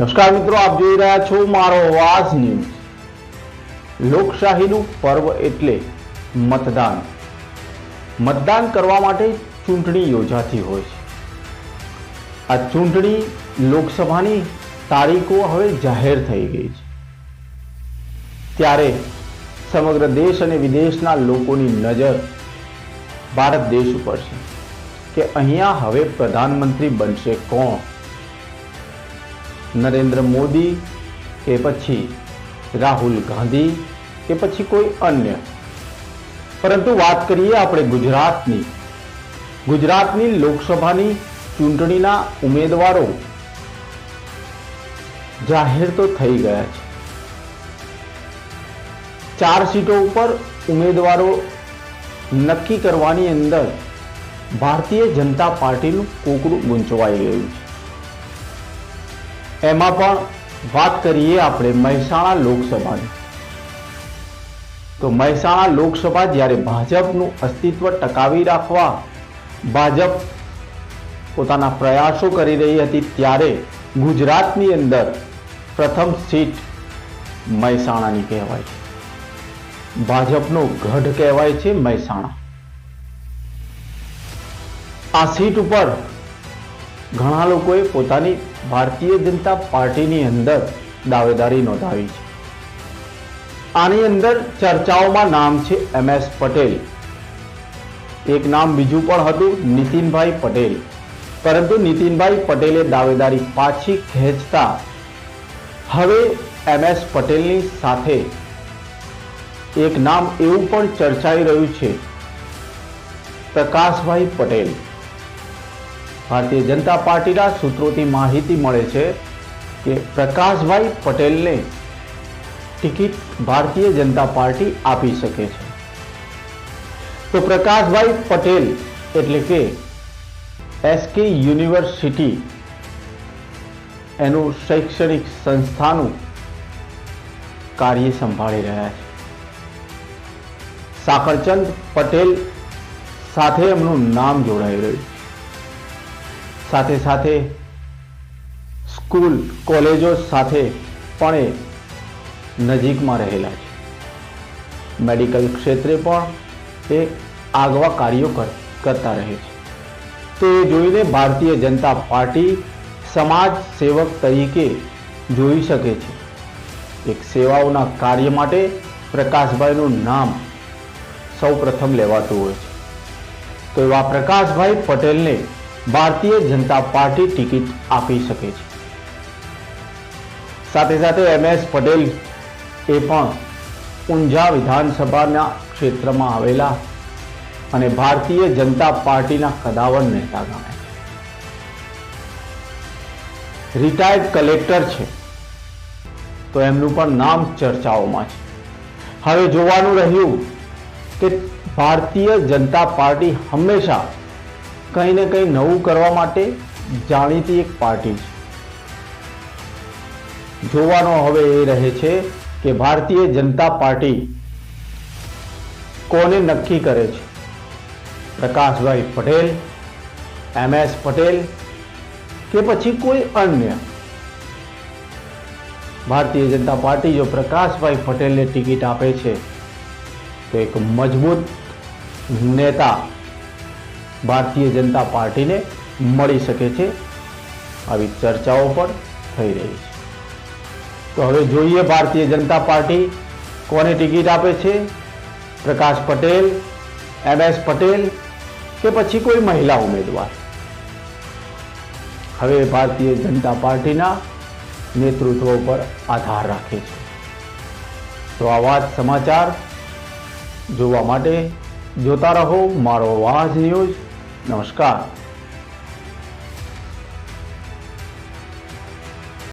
નમસ્કાર મિત્રો, આપ જોઈ રહ્યા છો મારો અવાજ ન્યૂઝ લોકશાહીનું પર્વ એટલે મતદાન. મતદાન કરવા માટે ચૂંટણી યોજાતી હોય છે. આ ચૂંટણી લોકસભાની તારીખો હવે જાહેર થઈ ગઈ છે. ત્યારે સમગ્ર દેશ અને વિદેશના લોકોની નજર ભારત દેશ ઉપર છે કે અહીંયા હવે પ્રધાનમંત્રી બનશે કોણ? નરેન્દ્ર મોદી, કે પછી રાહુલ ગાંધી, કે પછી કોઈ અન્ય. પરંતુ વાત કરીએ આપણે ગુજરાતની. ગુજરાતની લોકસભાની ચૂંટણીના ઉમેદવારો જાહેર તો થઈ ગયા છે. ચાર સીટો ઉપર ઉમેદવારો નક્કી કરવાની અંદર ભારતીય જનતા પાર્ટીનું કોકડું ગુંચવાઈ ગયું છે. એમાં પણ વાત કરીએ આપણે મહેસાણા લોકસભાની. તો મહેસાણા લોકસભા જ્યારે ભાજપનું અસ્તિત્વ ટકાવી રાખવા ભાજપ પોતાના પ્રયાસો કરી રહી હતી ત્યારે ગુજરાતની અંદર પ્રથમ સીટ મહેસાણાની કહેવાય છે. ભાજપનો ગઢ કહેવાય છે મહેસાણા. આ સીટ ઉપર ઘણા લોકોએ પોતાની ભારતીય જનતા પાર્ટીની અંદર દાવેદારી નોંધાવી છે. આની અંદર ચર્ચાઓમાં નામ છે એમ એસ પટેલ. એક નામ બીજું પણ હતું નીતિનભાઈ પટેલ. પરંતુ નીતિનભાઈ પટેલે દાવેદારી પાછી ખેંચતા હવે એમ એસ પટેલની સાથે એક નામ એવું પણ ચર્ચાઈ રહ્યું છે. પ્રકાશભાઈ પટેલ. ભારતીય જનતા પાર્ટીના સૂત્રોથી માહિતી મળે છે કે પ્રકાશભાઈ પટેલને ટિકિટ ભારતીય જનતા પાર્ટી આપી શકે છે. તો પ્રકાશભાઈ પટેલ એટલે કે એસકે યુનિવર્સિટી એનું શૈક્ષણિક સંસ્થાનું કાર્ય સંભાળી રહ્યા છે. સાકરચંદ પટેલ સાથે એમનું નામ જોડાઈ રહ્યું છે. સાથે સાથે સ્કૂલ, કોલેજો સાથે પણ એ નજીકમાં રહેલા છે. મેડિકલ ક્ષેત્રે પણ એ આગવા કાર્યો કર- કરતા રહે છે. તો એ જોઈને ભારતીય જનતા પાર્ટી સમાજ સેવક તરીકે જોઈ શકે છે. એક સેવાઓના કાર્ય માટે પ્રકાશભાઈનું નામ સૌ પ્રથમ લેવાતું હોય છે. તો એવા પ્રકાશભાઈ પટેલને ભારતીય જનતા પાર્ટી ટિકિટ આપી શકે છે. સાથે સાથે એમ એસ પટેલ એ પણ ઊંઝા વિધાનસભાના ક્ષેત્રમાં આવેલા અને ભારતીય જનતા પાર્ટીના કદાવર નેતા ગણાય રિટાયર્ડ કલેક્ટર છે. તો એમનું પણ નામ ચર્ચાઓમાં છે. હવે જોવાનું રહ્યું કે ભારતીય જનતા પાર્ટી હંમેશા કંઈ ને કંઈ નવું કરવા માટે જાણીતી એક પાર્ટી છે. જોવાનો હવે એ રહે છે કે ભારતીય જનતા પાર્ટી કોને નક્કી કરે છે? પ્રકાશભાઈ પટેલ, એમ એસ પટેલ કે પછી કોઈ અન્ય? ભારતીય જનતા પાર્ટી જો પ્રકાશભાઈ પટેલને ટિકિટ આપે છે, તો એક મજબૂત નેતા ભારતીય જનતા પાર્ટીને મળી શકે છે આવી ચર્ચાઓ પણ થઈ રહી છે. તો હવે જોઈએ ભારતીય જનતા પાર્ટી કોને ટિકિટ આપે છે? પ્રકાશ પટેલ, એમ એસ પટેલ કે પછી કોઈ મહિલા ઉમેદવાર? હવે ભારતીય જનતા પાર્ટીના નેતૃત્વ પર આધાર રાખે છે. તો આવા વાત સમાચાર જોવા માટે જોતા રહો મારો આવાજ ન્યૂઝ નમસ્કાર.